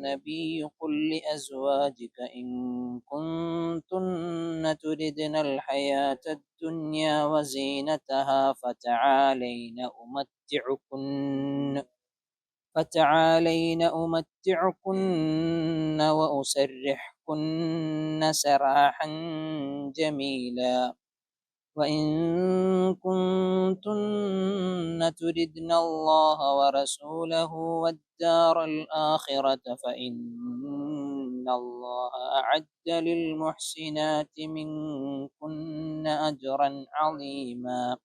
النبي قل لأزواجك إن كنتن تردن الحياة الدنيا وزينتها فتعالين أمتعكن فتعالين أمتعكن وأسرحكن سراحا جميلا. وإن كنتن تردن الله ورسوله والدار الآخرة فإن الله أعد للمحسنات منكن أجرا عظيما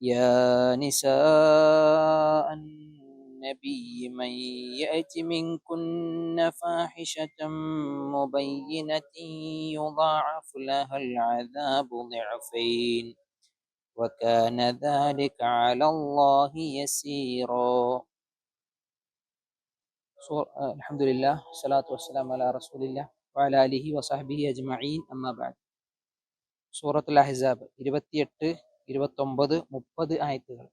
يا نساء النبي من يأت منكن فاحشة مبينة يضاعف لها العذاب ضعفين وكان ذلك على الله يسيرا so- ആ, അൽഹംദുലില്ലാ സ്വലാത്തു വസ്സലാം അലാ റസൂലില്ലാ വഅലാ അലിഹി വസഹ്ബിഹി അജ്മഈൻ അമ്മാ ബഅദ് സൂറത്തുൽ അഹ്സാബ് ഇരുപത്തിയെട്ട് ഇരുപത്തൊമ്പത് മുപ്പത് ആയത്തുകൾ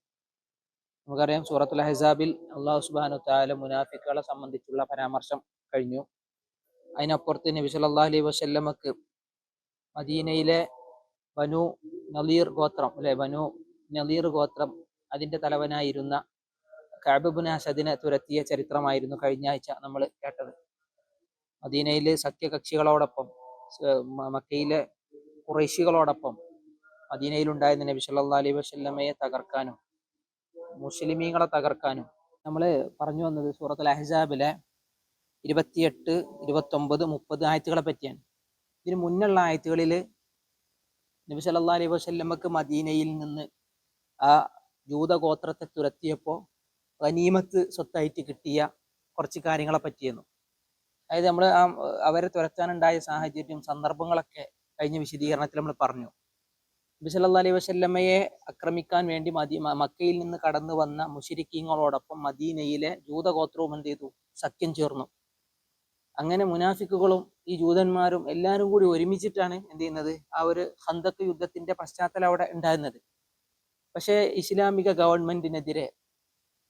നമുക്കറിയാം സൂറത്തുൽ അഹ്സാബിൽ അള്ളാഹു സുബാനു താല മുനാഫിക്കുകളെ സംബന്ധിച്ചുള്ള പരാമർശം കഴിഞ്ഞു. അതിനപ്പുറത്ത് നബി അള്ളാഹു അലൈഹി വസല്ലമക്ക് മദീനയിലെ വനു നളീർ ഗോത്രം അല്ലെ? വനു നളീർ ഗോത്രം അതിന്റെ തലവനായിരുന്ന കഅബുബിൻ അസദിനെ തുരത്തിയ ചരിത്രമായിരുന്നു കഴിഞ്ഞ ആഴ്ച നമ്മൾ കേട്ടത്. മദീനയിലെ സഖ്യകക്ഷികളോടൊപ്പം മക്കയിലെ കുറേശികളോടൊപ്പം മദീനയിലുണ്ടായിരുന്ന നബി സല്ലല്ലാഹു അലൈഹി വസല്ലമയെ തകർക്കാനും മുസ്ലിമീങ്ങളെ തകർക്കാനും. നമ്മൾ പറഞ്ഞു വന്നത് സൂറത്തുൽ അഹ്സാബിലെ ഇരുപത്തിയെട്ട് ഇരുപത്തൊമ്പത് മുപ്പത് ആയത്തുകളെ പറ്റിയാണ്. ഇതിന് മുന്നുള്ള ആയത്തുകളിൽ നബി സല്ലാ അലൈഹി വസ്ല്ലമ്മക്ക് മദീനയിൽ നിന്ന് ആ ജൂതഗോത്രത്തെ തുരത്തിയപ്പോൾ അനീമത്ത് സ്വത്തായിട്ട് കിട്ടിയ കുറച്ച് കാര്യങ്ങളെ പറ്റിയെന്നു അതായത് നമ്മൾ ആ അവരെ തുരത്താനുണ്ടായ സാഹചര്യം സന്ദർഭങ്ങളൊക്കെ കഴിഞ്ഞ വിശദീകരണത്തിൽ നമ്മൾ പറഞ്ഞു. നബി സല്ലല്ലാഹു അലൈഹി വസല്ലമയെ ആക്രമിക്കാൻ വേണ്ടി മദി മക്കയിൽ നിന്ന് കടന്നു വന്ന മുഷിരിക്കീങ്ങളോടൊപ്പം മദീനയിലെ ജൂതഗോത്രവും എന്ത് ചെയ്തു? സഖ്യം ചേർന്നു. അങ്ങനെ മുനാഫിക്കുകളും ഈ ജൂതന്മാരും എല്ലാവരും കൂടി ഒരുമിച്ചിട്ടാണ് എന്ത് ചെയ്യുന്നത്? ആ ഒരു ഹന്തക്ക് യുദ്ധത്തിന്റെ പശ്ചാത്തലം അവിടെ ഉണ്ടായിരുന്നത്. പക്ഷേ ഇസ്ലാമിക ഗവൺമെന്റിനെതിരെ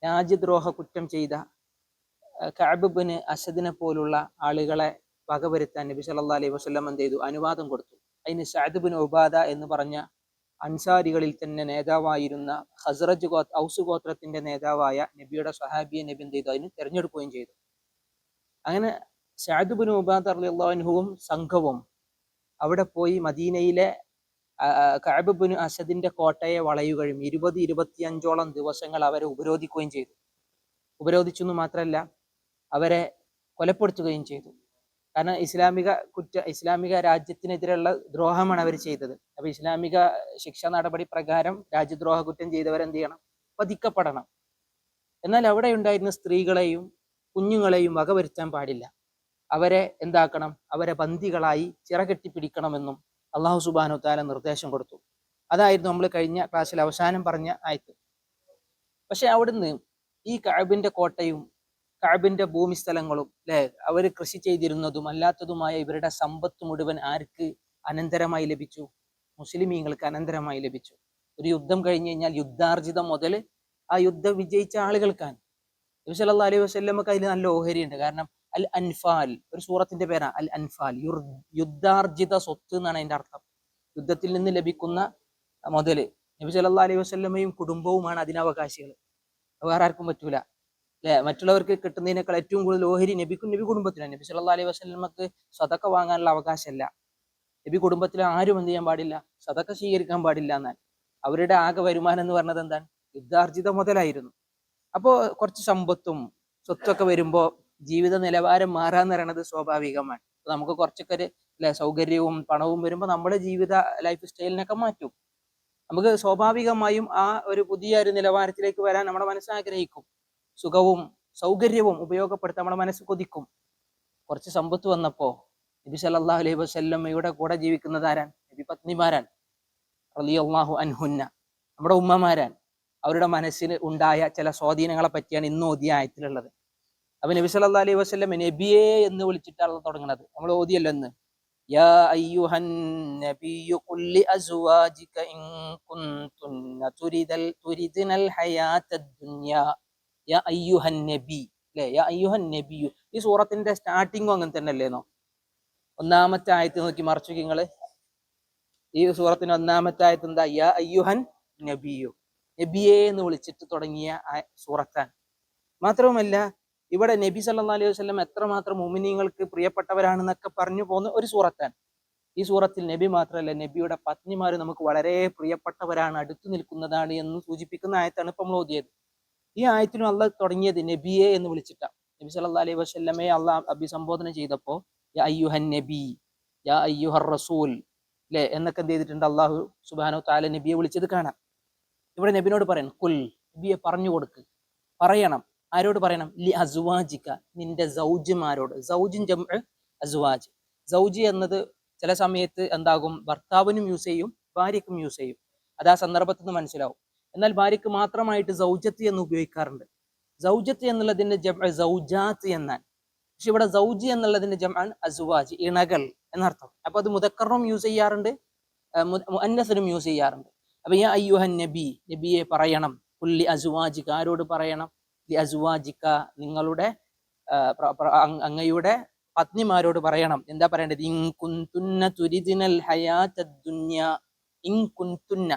രാജ്യദ്രോഹ കുറ്റം ചെയ്ത കഅബിബിന് അസദിനെ പോലുള്ള ആളുകളെ വകവരുത്താൻ നബി സല്ലാ അലൈഹി വസ്ലം എന്ത് ചെയ്തു? അനുവാദം കൊടുത്തു. അതിന് സഅദ് ബിൻ ഉബാദ എന്ന് പറഞ്ഞ അൻസാരികളിൽ തന്നെ നേതാവായിരുന്ന ഹസ്രജ് ഗോ ഔസ് ഗോത്രത്തിന്റെ നേതാവായ നബിയുടെ സഹാബിയെ നബി എന്ത് ചെയ്തു? അതിന് തെരഞ്ഞെടുക്കുകയും ചെയ്തു. അങ്ങനെ ഷാദുബിൻ ഉബാദ് അള്ളാഹുവും സംഘവും അവിടെ പോയി മദീനയിലെ കഅബ് ബിൻ അസദിന്റെ കോട്ടയെ വളയുകയും ഇരുപത് ഇരുപത്തിയഞ്ചോളം ദിവസങ്ങൾ അവരെ ഉപരോധിക്കുകയും ചെയ്തു. ഉപരോധിച്ചു എന്ന് മാത്രമല്ല അവരെ കൊലപ്പെടുത്തുകയും ചെയ്തു. കാരണം ഇസ്ലാമിക കുറ്റ ഇസ്ലാമിക രാജ്യത്തിനെതിരെയുള്ള ദ്രോഹമാണ് അവർ ചെയ്തത്. അപ്പൊ ഇസ്ലാമിക ശിക്ഷാ നടപടി പ്രകാരം രാജ്യദ്രോഹ കുറ്റം ചെയ്തവർ എന്ത് ചെയ്യണം? വധിക്കപ്പെടണം. എന്നാൽ അവിടെ ഉണ്ടായിരുന്ന സ്ത്രീകളെയും കുഞ്ഞുങ്ങളെയും വകവരുത്താൻ പാടില്ല. അവരെ എന്താക്കണം? അവരെ ബന്ദികളായി ചിറകെട്ടി പിടിക്കണമെന്നും അള്ളാഹു സുബാനു താല നിർദ്ദേശം കൊടുത്തു. അതായിരുന്നു നമ്മൾ കഴിഞ്ഞ ക്ലാസ്സിൽ അവസാനം പറഞ്ഞ ആയത് പക്ഷെ അവിടുന്ന് ഈ കഴിവിന്റെ കോട്ടയും കഅബിന്റെ ഭൂമിസ്ഥലങ്ങളും അല്ലെ അവർ കൃഷി ചെയ്തിരുന്നതും അല്ലാത്തതുമായ ഇവരുടെ സമ്പത്ത് മുഴുവൻ ആർക്ക് അനന്തരമായി ലഭിച്ചു? മുസ്ലിമീങ്ങൾക്ക് അനന്തരമായി ലഭിച്ചു. ഒരു യുദ്ധം കഴിഞ്ഞു കഴിഞ്ഞാൽ യുദ്ധാർജിതം മുതൽ ആ യുദ്ധം വിജയിച്ച ആളുകൾക്കാണ്. നബി സല്ലല്ലാഹു അലൈഹി വസല്ലമക്ക് അതിൽ നല്ല ഓഹരിയുണ്ട്. കാരണം അൽ അൻഫാൽ ഒരു സൂറത്തിന്റെ പേരാണ് അൽ അൻഫാൽ. യുദ്ധാർജിത സ്വത്ത് എന്നാണ് അതിന്റെ അർത്ഥം. യുദ്ധത്തിൽ നിന്ന് ലഭിക്കുന്ന മുതൽ നബി സല്ലല്ലാഹു അലൈഹി വസല്ലമയും കുടുംബവുമാണ് അതിനവകാശികൾ വേറെ ആർക്കും പറ്റൂല. അല്ലെ മറ്റുള്ളവർക്ക് കിട്ടുന്നതിനേക്കാൾ ഏറ്റവും കൂടുതൽ ഓഹരി നബിക്കും നബി കുടുംബത്തിനാണ്. നബി സല്ലാ അലൈഹി വസ്ലമക്ക് സതക്ക വാങ്ങാനുള്ള അവകാശമല്ല. നബി കുടുംബത്തിൽ ആരും എന്ത് ചെയ്യാൻ പാടില്ല. സതക്ക സ്വീകരിക്കാൻ പാടില്ല എന്നാൽ. അവരുടെ ആകെ വരുമാനം എന്ന് പറഞ്ഞത് എന്താണ്? യുദ്ധാർജിത മുതലായിരുന്നു. അപ്പോൾ കുറച്ച് സമ്പത്തും സ്വത്തൊക്കെ വരുമ്പോൾ ജീവിത നിലവാരം മാറാന്ന് പറയുന്നത് സ്വാഭാവികമാണ്. നമുക്ക് കുറച്ചൊക്കെ ഒരു അല്ലെ സൗകര്യവും പണവും വരുമ്പോൾ നമ്മുടെ ജീവിത ലൈഫ് സ്റ്റൈലിനൊക്കെ മാറ്റും. നമുക്ക് സ്വാഭാവികമായും ആ ഒരു പുതിയ ഒരു നിലവാരത്തിലേക്ക് വരാൻ നമ്മുടെ മനസ്സ് ആഗ്രഹിക്കും. സുഖവും സൗകര്യവും ഉപയോഗപ്പെടുത്താൻ നമ്മുടെ മനസ്സ് കൊതിക്കും. കുറച്ച് സമ്പത്ത് വന്നപ്പോ നബി സല്ലാഹു അലൈഹി വസ്ല്ലമ്മയുടെ കൂടെ ജീവിക്കുന്നത് ആരാൻ നബി പത്നിമാരാൻ അള്ളാഹു അൻഹുന്ന. നമ്മുടെ ഉമ്മമാരാൻ അവരുടെ മനസ്സിന് ഉണ്ടായ ചില സ്വാധീനങ്ങളെ പറ്റിയാണ് ഇന്ന് ഓതിയ ആയത്തിലുള്ളത്. അപ്പൊ നബി സല്ലല്ലാഹു അലൈഹി വസല്ലം നബിയെ എന്ന് വിളിച്ചിട്ടാണ് തുടങ്ങുന്നത്. നമ്മൾ ഓതിയല്ലോ എന്ന് ദുനിയ. അയ്യുഹൻ നബി അല്ലേ അയ്യുഹൻ നബിയു. ഈ സൂറത്തിന്റെ സ്റ്റാർട്ടിങ്ങും അങ്ങനെ തന്നെ അല്ലേന്നോ ഒന്നാമത്തെ ആയത്ത് നോക്കി മറച്ചു നിങ്ങൾ. ഈ സൂറത്തിന്റെ ഒന്നാമത്തെ ആയത്ത് എന്താ? യാ അയ്യുഹൻ നബിയു. നബിയെ എന്ന് വിളിച്ചിട്ട് തുടങ്ങിയ സൂറത്താണ്. മാത്രവുമല്ല ഇവിടെ നബി സല്ലാ അലൈഹി വസ്ലം എത്രമാത്രം മുമിനിങ്ങൾക്ക് പ്രിയപ്പെട്ടവരാണെന്നൊക്കെ പറഞ്ഞു പോകുന്ന ഒരു സൂറത്താണ്. ഈ സൂറത്തിൽ നബി മാത്രമല്ല നബിയുടെ പത്നിമാർ നമുക്ക് വളരെ പ്രിയപ്പെട്ടവരാണ് അടുത്തു നിൽക്കുന്നതാണ് എന്ന് സൂചിപ്പിക്കുന്ന ആയത്താണ് ഇപ്പം നമ്മൾ ഓതിയത്. ഈ ആയത്തിനും അള്ളാഹ് തുടങ്ങിയത് നബിയെ എന്ന് വിളിച്ചിട്ടാണ് നബി സല്ലാ അലൈഹി വസല്ലമയെ അള്ളാഹ് അഭിസംബോധന ചെയ്തപ്പോൾ അയ്യുഹൻ നബി യാ അയ്യുഹർ റസൂൽ അല്ലെ എന്നൊക്കെ എന്ത് ചെയ്തിട്ടുണ്ട് അള്ളാഹു സുബാനോ താല നബിയെ വിളിച്ചത് കാണാം. ഇവിടെ നബിനോട് പറയണം കുൽ നബിയെ പറഞ്ഞു കൊടുക്ക്. പറയണം. ആരോട് പറയണം? ലി അസുവാജിക്ക നിന്റെ സൗജിമാരോട് സൗജിൻ ജം അസുവാജ്. സൗജി എന്നത് ചില സമയത്ത് എന്താകും? ഭർത്താവിനും യൂസ് ചെയ്യും ഭാര്യക്കും യൂസ് ചെയ്യും. അത് ആ സന്ദർഭത്തിൽ നിന്ന് മനസ്സിലാവും. എന്നാൽ ഭാര്യയ്ക്ക് മാത്രമായിട്ട് സൗജത്ത് എന്ന് ഉപയോഗിക്കാറുണ്ട്. സൗജത്ത് എന്നുള്ളതിന്റെ ജം സൗജാത്ത് എന്നാൽ പക്ഷെ ഇവിടെ സൗജി എന്നുള്ളതിന്റെ ആണ് അസുവാജ് ഇണകൾ എന്നർത്ഥം. അപ്പൊ അത് മുതക്കറിനും യൂസ് ചെയ്യാറുണ്ട് അന്നസിനും യൂസ് ചെയ്യാറുണ്ട്. അപ്പൊ ഈ അയ്യുഹൻ നബി നബിയെ പറയണം. പുല്ലി അസുവാജിക്ക ആരോട് പറയണം? ലി അസുവാജിക്ക നിങ്ങളുടെ അങ്ങയുടെ പത്നിമാരോട് പറയണം. എന്താ പറയേണ്ടത്? ഇൻ കുന്തുന്ന തുരിദിനൽ ഹയാത്ത ദുന്യ ഇൻ കുന്തുന്ന.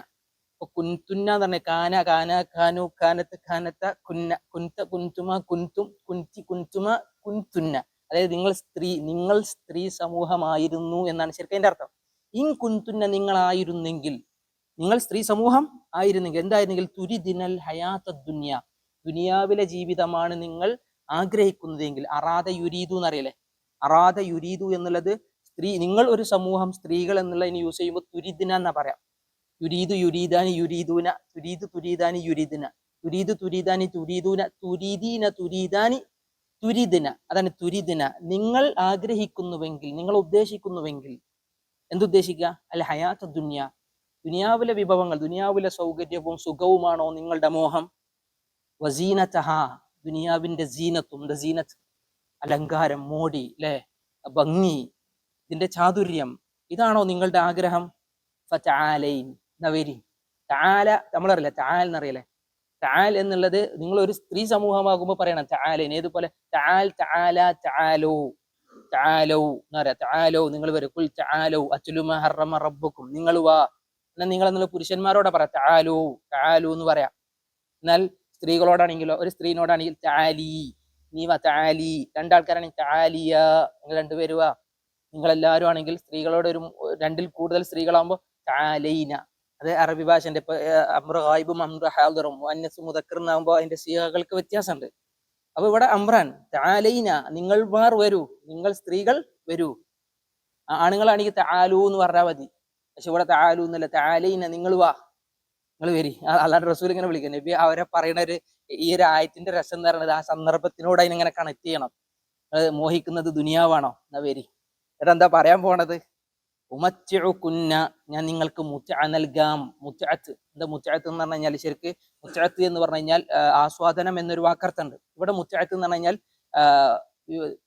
ഇപ്പൊ കുന്തുന്ന എന്ന് പറഞ്ഞ കാന കാന കാനു കാനത്ത് കാനത്ത കുന്ന കുന്ത കുന്തുമ കുന്തും കുന്തി കുന്തുമ കുന്തുന്ന. അതായത് നിങ്ങൾ സ്ത്രീ നിങ്ങൾ സ്ത്രീ സമൂഹമായിരുന്നു എന്നാണ് ശരിക്കും അതിന്റെ അർത്ഥം. ഇൻ കുന്തുന്ന നിങ്ങളായിരുന്നെങ്കിൽ നിങ്ങൾ സ്ത്രീ സമൂഹം ആയിരുന്നെങ്കിൽ എന്തായിരുന്നെങ്കിൽ? തുരിദിനൽ ഹയാത്ത ദുന്യ. ദുനിയാവിലെ ജീവിതമാണ് നിങ്ങൾ ആഗ്രഹിക്കുന്നതെങ്കിൽ അറാത യുരീതു എന്നറിയില്ലേ? അറാത യുരീതു എന്നുള്ളത് സ്ത്രീ നിങ്ങൾ ഒരു സമൂഹം സ്ത്രീകൾ എന്നുള്ളതിന് യൂസ് ചെയ്യുമ്പോൾ തുരിദിന എന്നാ പറയാം. യുരീദു യുരീദാനി യുരീദൂന തുരീദു തുരീദാനി യുരീദിന. തുരീതു തുരീദാനി തുരീദൂന തുരീദീന തുരീദാനി തുരിദിന. അതാണ് തുരിദിന. നിങ്ങൾ ആഗ്രഹിക്കുന്നുവെങ്കിൽ നിങ്ങൾ ഉദ്ദേശിക്കുന്നുവെങ്കിൽ എന്തുദ്ദേശിക്കുക? അല്ല ഹയാത്ത ദുന്യ. ദുനിയാവിലെ വിഭവങ്ങൾ ദുനിയാവിലെ സൗകര്യവും സുഖവുമാണോ നിങ്ങളുടെ മോഹം? വസീനത്തഹ ദുനിയാവിന്റെ സീനത്തും ദസീനത്ത് സീനത്ത് അലങ്കാരം മോടി അല്ലെ ഭംഗി ഇതിന്റെ ചാതുര്യം. ഇതാണോ നിങ്ങളുടെ ആഗ്രഹം? ഫറ്റാലൈൻ നവരി. താല നമ്മളറിയില്ല? താൽ എന്നറിയില്ലേ? താൽ എന്നുള്ളത് നിങ്ങൾ ഒരു സ്ത്രീ സമൂഹമാകുമ്പോൾ പറയണം. താലൈൻ ഏതുപോലെ താൽ താല താലോ താലോ എന്ന് പറയാം. താലോ നിങ്ങൾ വരും. കുൽ താലോ അച്ചുലുമ ഹറമ നിങ്ങൾ വാ. എന്നാൽ നിങ്ങൾ എന്നുള്ള പുരുഷന്മാരോടെ പറ താലോ താലു എന്ന് പറയാം. എന്നാൽ സ്ത്രീകളോടാണെങ്കിലോ ഒരു സ്ത്രീനോടാണെങ്കിൽ താലി നീ വാ താലി രണ്ടാൾക്കാരാണെങ്കിൽ താലിയ നിങ്ങൾ രണ്ടുപേരുവാ നിങ്ങൾ എല്ലാവരും ആണെങ്കിൽ സ്ത്രീകളോട് ഒരു രണ്ടിൽ കൂടുതൽ സ്ത്രീകളാകുമ്പോൾ താലൈന അത് അറബി ഭാഷന്റെ ഇപ്പൊ അമ്ര ഹായിബും അമ്ര ഹാദറും അന്നസ് മുതക്കർ എന്നാകുമ്പോൾ അതിന്റെ സീഹകൾക്ക് വ്യത്യാസമുണ്ട്. അപ്പൊ ഇവിടെ അമ്രാൻ താലൈന നിങ്ങൾ മാർ വരൂ നിങ്ങൾ സ്ത്രീകൾ വരൂ. ആണുങ്ങളാണെങ്കിൽ താലു എന്ന് പറഞ്ഞാൽ മതി. പക്ഷെ ഇവിടെ താലു എന്നല്ല താലൈന നിങ്ങൾ വാ. നിങ്ങൾ വരി. അല്ലാണ്ട് റസൂൽ ഇങ്ങനെ വിളിക്കുന്നു നബി അവരെ പറയുന്ന ഒരു ഈ ഒരു ആയത്തിന്റെ രസം എന്ന് പറയുന്നത് ആ സന്ദർഭത്തിനോട് അതിനെങ്ങനെ കണക്ട് ചെയ്യണം. മോഹിക്കുന്നത് ദുനിയാവാണോ? എന്നാ വരി. എന്നിട്ട് എന്താ പറയാൻ പോണത്? ഉമച്ചുക്കുന്ന ഞാൻ നിങ്ങൾക്ക് മുച്ച നൽകാം. മുച്ചഅത്ത് എന്താ മുച്ചഅത്ത് എന്ന് പറഞ്ഞു കഴിഞ്ഞാൽ ശരിക്ക് മുച്ചഅത്ത് എന്ന് പറഞ്ഞു കഴിഞ്ഞാൽ ആസ്വാദനം എന്നൊരു വാക്കർത്ഥമുണ്ട്. ഇവിടെ മുച്ചഅത്ത് എന്ന് പറഞ്ഞു കഴിഞ്ഞാൽ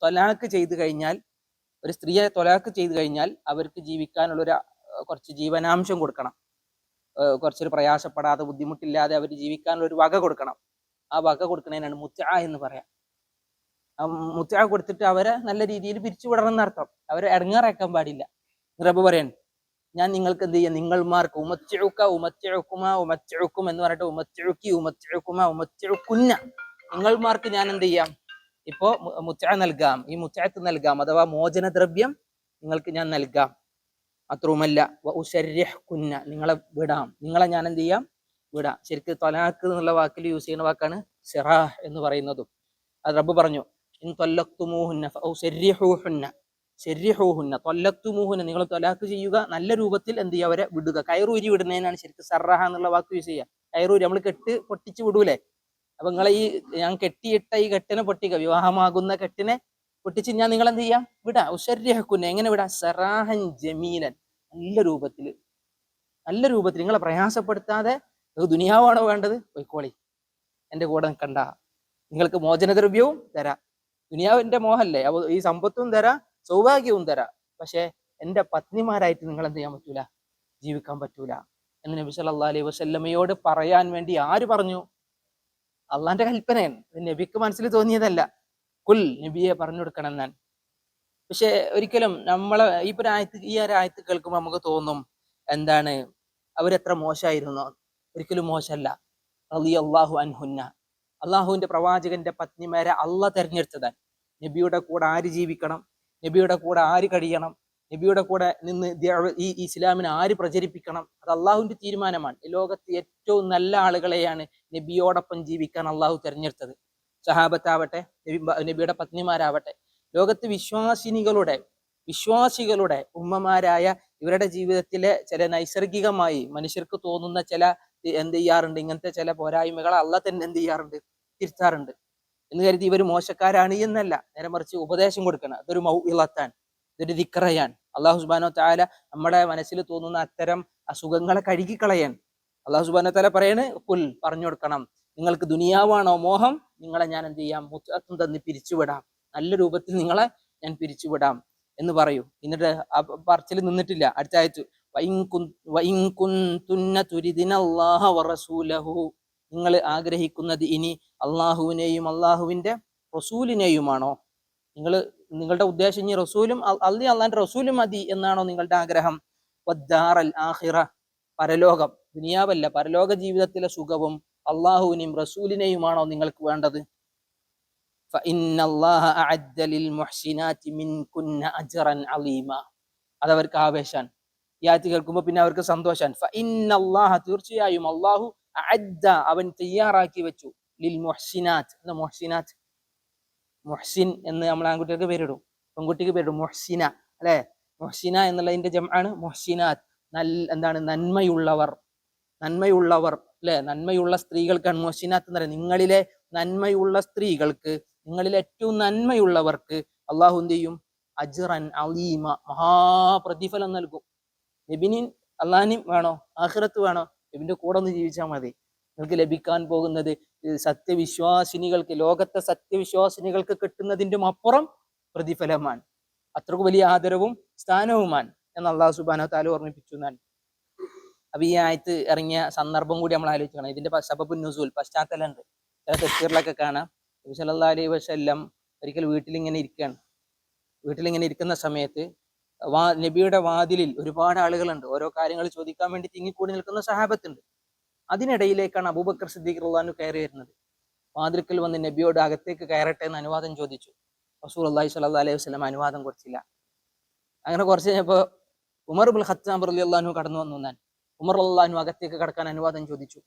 തൊലാക്ക് ചെയ്തു കഴിഞ്ഞാൽ ഒരു സ്ത്രീയെ തൊലാക്ക് ചെയ്തു കഴിഞ്ഞാൽ അവർക്ക് ജീവിക്കാനുള്ള ഒരു കുറച്ച് ജീവനാംശം കൊടുക്കണം. കുറച്ചൊരു പ്രയാസപ്പെടാതെ ബുദ്ധിമുട്ടില്ലാതെ അവർ ജീവിക്കാനുള്ള ഒരു വക കൊടുക്കണം. ആ വക കൊടുക്കുന്നതിനാണ് മുത്ത എന്ന് പറയാം. ആ മുത്ത കൊടുത്തിട്ട് അവരെ നല്ല രീതിയിൽ പിരിച്ചുവിടണം എന്നർത്ഥം. അവരെ ഇടങ്ങാറാക്കാൻ പാടില്ല. റബ്ബ് പറയാണ് ഞാൻ നിങ്ങൾക്ക് എന്ത് ചെയ്യാം? നിങ്ങൾമാർക്ക് ഉമച്ചുക്ക ഉമച്ചുക്കുമ ഉമച്ചുക്കും എന്ന് പറഞ്ഞിട്ട് ഉമച്ചുക്കി ഉമച്ചുക്കുമ ഉമച്ചുക്കുന്ന നിങ്ങൾമാർക്ക് ഞാൻ എന്ത് ചെയ്യാം? ഇപ്പോ മുച്ച നൽകാം. ഈ മുച്ചയത്ത് നൽകാം അഥവാ മോചനദ്രവ്യം നിങ്ങൾക്ക് ഞാൻ നൽകാം. മാത്രവുമല്ല കുന്ന നിങ്ങളെ വിടാം. നിങ്ങളെ ഞാൻ എന്ത് ചെയ്യാം? വിടാം. ശരിക്കും തൊലാക്ക് എന്നുള്ള വാക്കിൽ യൂസ് ചെയ്യുന്ന വാക്കാണ് സിറാഹ് എന്ന് പറയുന്നതും. അത് റബ്ബ് പറഞ്ഞു ഇൻ തൊല്ലക്തുമൂഹുന്ന ഫൗസരിഹൂഹുന്ന ശരിഹൂഹുന്ന തൊല്ലക്തുമൂഹുന്ന നിങ്ങൾ തൊലാക്ക് ചെയ്യുക നല്ല രൂപത്തിൽ എന്ത് ചെയ്യുക അവരെ വിടുക. കയറൂരി വിടുന്നതിനാണ് ശരിക്കും സറഹ എന്നുള്ള വാക്ക് യൂസ് ചെയ്യുക. കയറൂരി നമ്മൾ കെട്ട് പൊട്ടിച്ച് വിടൂലേ? അപ്പൊ നിങ്ങളെ ഈ ഞാൻ കെട്ടിയിട്ട ഈ കെട്ടിനെ പൊട്ടിക്കുക വിവാഹമാകുന്ന കെട്ടിനെ പൊട്ടിച്ച് ഞാൻ നിങ്ങൾ എന്ത് ചെയ്യാം? വിടാ. ഉശര്യഹക്കുന്ന എങ്ങനെ വിടാ? സറാഹൻ ജമീലൻ. നല്ല രൂപത്തിൽ നല്ല രൂപത്തിൽ നിങ്ങളെ പ്രയാസപ്പെടുത്താതെ ദുനിയാവാണോ വേണ്ടത്? പോയിക്കോളി. എന്റെ കൂടെ നിൽക്കണ്ട നിങ്ങൾക്ക് മോചനദ്രവ്യവും തരാം. ദുനിയാവിന്റെ മോഹല്ലേ? അപ്പൊ ഈ സമ്പത്തും തരാം. സൗഭാഗ്യവും തരാം. പക്ഷെ എന്റെ പത്നിമാരായിട്ട് നിങ്ങൾ എന്ത് ചെയ്യാൻ പറ്റൂല? ജീവിക്കാൻ പറ്റൂല. എന്ന് നബി സല്ലാ അലൈഹി വസല്ലമയോട് പറയാൻ വേണ്ടി ആര് പറഞ്ഞു? അള്ളാന്റെ കൽപ്പനയാണ്. നബിക്ക് മനസ്സിൽ തോന്നിയതല്ല. കുൽ നബിയെ പറഞ്ഞു കൊടുക്കണം ഞാൻ. പക്ഷെ ഒരിക്കലും നമ്മളെ ഈ ഒരു ആയത്ത് ഈ ഒരു ആയത്ത് കേൾക്കുമ്പോൾ നമുക്ക് തോന്നും എന്താണ്? അവരെത്ര മോശമായിരുന്നു. ഒരിക്കലും മോശമല്ല. അള്ളാഹു അൻഹുന്ന. അള്ളാഹുവിന്റെ പ്രവാചകന്റെ പത്നിമാരെ അള്ളാഹ് തെരഞ്ഞെടുത്തതാണ്. നബിയുടെ കൂടെ ആര് ജീവിക്കണം? നബിയുടെ കൂടെ ആര് കഴിയണം? നബിയുടെ കൂടെ നിന്ന് ഈ ഇസ്ലാമിനെ ആര് പ്രചരിപ്പിക്കണം? അത് അള്ളാഹുവിന്റെ തീരുമാനമാണ്. ലോകത്ത് ഏറ്റവും നല്ല ആളുകളെയാണ് നബിയോടൊപ്പം ജീവിക്കാൻ അള്ളാഹു തിരഞ്ഞെടുത്തത്. സഹാബത്താവട്ടെ നബി നബിയുടെ പത്നിമാരാവട്ടെ ലോകത്ത് വിശ്വാസിനികളുടെ വിശ്വാസികളുടെ ഉമ്മമാരായ ഇവരുടെ ജീവിതത്തിലെ ചില നൈസർഗികമായി മനുഷ്യർക്ക് തോന്നുന്ന ചില എന്ത് ചെയ്യാറുണ്ട്? ഇങ്ങനത്തെ ചില പോരായ്മകൾ അല്ല തന്നെ എന്ത് ചെയ്യാറുണ്ട്? തിരുത്താറുണ്ട്. എന്ന് കരുതി ഇവർ മോശക്കാരാണ് എന്നല്ല. നേരെ മറിച്ച് ഉപദേശം കൊടുക്കണം. അതൊരു മൗ ഇളത്താൻ ഇതൊരു ദിക്റയാൻ അള്ളാഹു സുബാനോ താല നമ്മുടെ മനസ്സിൽ തോന്നുന്ന അത്തരം അസുഖങ്ങളെ കഴുകിക്കളയാൻ. അള്ളാഹു സുബാനോ താല പറയാണ് കുൽ പറഞ്ഞു കൊടുക്കണം. നിങ്ങൾക്ക് ദുനിയാവാണോ മോഹം? നിങ്ങളെ ഞാൻ എന്ത് ചെയ്യാം? മുത്തത്തും തന്ന് പിരിച്ചുവിടാം. നല്ല രൂപത്തിൽ നിങ്ങളെ ഞാൻ പിരിച്ചുവിടാം. എന്ന് പറയൂ. എന്നിട്ട് പറച്ചിൽ നിന്നിട്ടില്ല. അടുത്ത ആയത്ത് വഇൻ കുൻ- വഇൻ കുന്തുന്ന തുരിദിന അല്ലാഹ വറസൂലഹു നിങ്ങൾ ആഗ്രഹിക്കുന്നത് ഇനി അള്ളാഹുവിനെയും അള്ളാഹുവിന്റെ റസൂലിനെയുമാണോ? നിങ്ങൾ നിങ്ങളുടെ ഉദ്ദേശം ഇനി റസൂലും അള്ളി അള്ളാന്റെ റസൂലും മതി എന്നാണോ നിങ്ങളുടെ ആഗ്രഹം? ആഹിറ പരലോകം ദുനിയാവല്ല പരലോക ജീവിതത്തിലെ സുഖവും അള്ളാഹുവിനെയും റസൂലിനെയുമാണോ നിങ്ങൾക്ക് വേണ്ടത്? അതവർക്ക് ആവേശാൻ. ഈ ആറ്റ് കേൾക്കുമ്പോൾ പിന്നെ അവർക്ക് സന്തോഷാൻ. തീർച്ചയായും അള്ളാഹു അഅദ്ദ അവൻ തയ്യാറാക്കി വെച്ചു. ലിൽ മുഹ്സിനാത്ത്. എന്താ മുഹ്സിനാത്ത്? മുഹ്സിൻ എന്ന് നമ്മൾ ആൺകുട്ടികൾക്ക് പേരിടും. പെൺകുട്ടിക്ക് പേരിടും. മുഹ്സിന. അല്ലെ? മുഹ്സിന എന്നുള്ളതിന്റെ ജമാണ് മുഹ്സിനാത്ത്. നല്ല എന്താണ്? നന്മയുള്ളവർ. നന്മയുള്ളവർ. അല്ലെ? നന്മയുള്ള സ്ത്രീകൾക്കാണ് മുഹ്സിനാത്ത് എന്ന് പറയുന്നത്. നിങ്ങളിലെ നന്മയുള്ള സ്ത്രീകൾക്ക് നിങ്ങളിൽ ഏറ്റവും നന്മയുള്ളവർക്ക് അള്ളാഹു എന്ത് ചെയ്യും? അജ്റൻ അലീമ. മഹാപ്രതിഫലം നൽകും. നബിനിൻ അള്ളാഹിനും വേണോ? ആഖിറത്ത് വേണോ? നബിന്റെ കൂടെ ഒന്ന് ജീവിച്ചാൽ മതി. നിങ്ങൾക്ക് ലഭിക്കാൻ പോകുന്നത് സത്യവിശ്വാസിനികൾക്ക് ലോകത്തെ സത്യവിശ്വാസിനികൾക്ക് കിട്ടുന്നതിന്റെ അപ്പുറം പ്രതിഫലമാണ്. അത്രയ്ക്ക് വലിയ ആദരവും സ്ഥാനവുമാണ് എന്ന് അള്ളാഹു സുബാന താല ഓർമ്മിപ്പിച്ചു എന്നാണ്. അപ്പൊ ഈ ആയത്ത് ഇറങ്ങിയ സന്ദർഭം കൂടി നമ്മൾ ആലോചിക്കണം. ഇതിന്റെ സബബുൻ നുസൂൽ പശ്ചാത്തലമുണ്ട്. ചില തെറ്റുകളിലൊക്കെ കാണാം. നബി സല്ലല്ലാഹു അലൈഹി വസല്ലം ഒരിക്കൽ വീട്ടിലിങ്ങനെ ഇരിക്കുകയാണ് വീട്ടിലിങ്ങനെ ഇരിക്കുന്ന സമയത്ത് വാ നബിയുടെ വാതിലിൽ ഒരുപാട് ആളുകളുണ്ട്. ഓരോ കാര്യങ്ങൾ ചോദിക്കാൻ വേണ്ടി തിങ്ങിക്കൂടി നിൽക്കുന്ന സഹാബത്തുണ്ട്. അതിനിടയിലേക്കാണ് അബൂബക്കർ സിദ്ദീഖ് റഹ്ലാനു കയറി വരുന്നത്. വാതിൽക്കൽ വന്ന് നബിയോട് അകത്തേക്ക് കയറട്ടെ എന്ന് അനുവാദം ചോദിച്ചു. റസൂൽ അള്ളാഹി സ്വല്ലല്ലാഹു അലൈഹി വസല്ലം അനുവാദം കൊടുത്തില്ല. അങ്ങനെ കുറച്ച് കഴിഞ്ഞപ്പോൾ ഉമർ ബുൽ ഖത്താബ് റലി അള്ളാഹു കടന്നു വന്നു ഞാൻ ഉമർ അള്ളാഹു അകത്തേക്ക് കടക്കാൻ അനുവാദം ചോദിച്ചു.